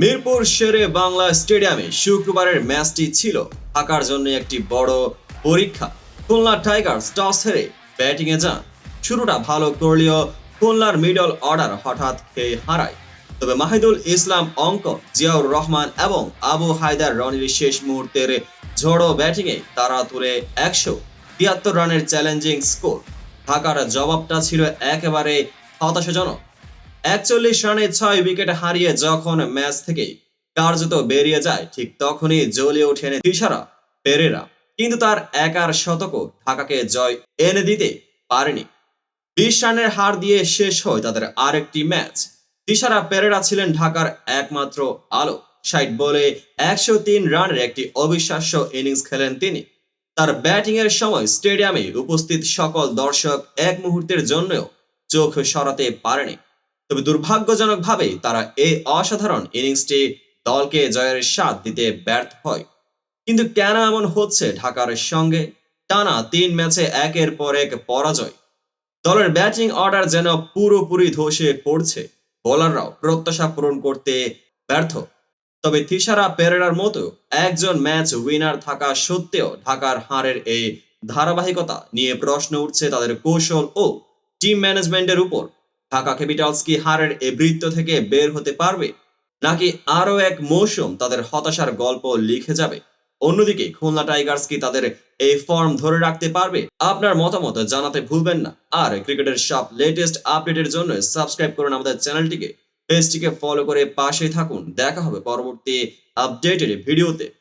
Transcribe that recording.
মিরপুর শেরে বাংলা স্টেডিয়ামে শুক্রবারের ম্যাচটি ছিল। ঢাকার জন্য একটি বড় পরীক্ষা। খুলনা টাইগার্স টস হেরে ব্যাটিংয়ে যান। শুরুটা ভালো করলেও খুলনার মিডল অর্ডার হঠাৎ খেয়ে হারায়। তবে মাহিদুল ইসলাম অঙ্ক জিয়াউর রহমান এবং আবু হায়দার রনির শেষ মুহূর্তের ঝোড়ো ব্যাটিংয়ে তারা তুলে একশো তিয়াত্তর রানের চ্যালেঞ্জিং স্কোর। ঢাকার জবাবটা ছিল একেবারে হতাশাজনক। একচল্লিশ রানে ছয় উইকেট হারিয়ে যখন ম্যাচ থেকে কার্যত বেরিয়ে যায়, ঠিক তখনই জ্বলিয়ে ওঠেন তিসারা পেরেরা। কিন্তু তার একার শতকও ঢাকাকে জয় এনে দিতে পারেনি। বিশ রানের হার দিয়ে শেষ হয় তাদের আরেকটি ম্যাচ। তিসারা পেরেরা ছিলেন ঢাকার একমাত্র আলো। ষাট বলে একশো তিন রানের একটি অবিশ্বাস্য ইনিংস খেলেন তিনি। তার ব্যাটিং এর সময় স্টেডিয়ামে উপস্থিত সকল দর্শক এক মুহূর্তের জন্যও চোখ সরাতে পারেনি। তবে দুর্ভাগ্যজনকভাবে তারা এই অসাধারণ ইনিংসটি দলকে জয়ের স্বাদ দিতে ব্যর্থ হয়। কিন্তু কেন এমন হচ্ছে ঢাকার সঙ্গে? টানা তিন ম্যাচে একের পর এক পরাজয়। দলের ব্যাটিং অর্ডার যেন পুরোপুরি ধসে পড়ছে, বোলাররাও প্রত্যাশা পূরণ করতে ব্যর্থ। তবে থিসারা পেরেরার মতো একজন ম্যাচ উইনার থাকা সত্ত্বেও ঢাকার হারের এই ধারাবাহিকতা নিয়ে প্রশ্ন উঠছে তাদের কৌশল ও টিম ম্যানেজমেন্টের উপর। ঢাকা ক্যাপিটালস কি হারের এই বৃত্ত থেকে বের হতে পারবে? নাকি আরও এক মৌসুম তাদের হতাশার গল্প লিখে যাবে? অন্যদিকে খুলনা টাইগার্স কি তাদের এই ফর্ম ধরে রাখতে পারবে? আপনার মতামত জানাতে ভুলবেন না। আর ক্রিকেটের সব লেটেস্ট আপডেটের জন্য সাবস্ক্রাইব করুন আমাদের চ্যানেলটিকে। পেজটিকে ফলো করে পাশে থাকুন। দেখা হবে পরবর্তী আপডেটেড ভিডিওতে।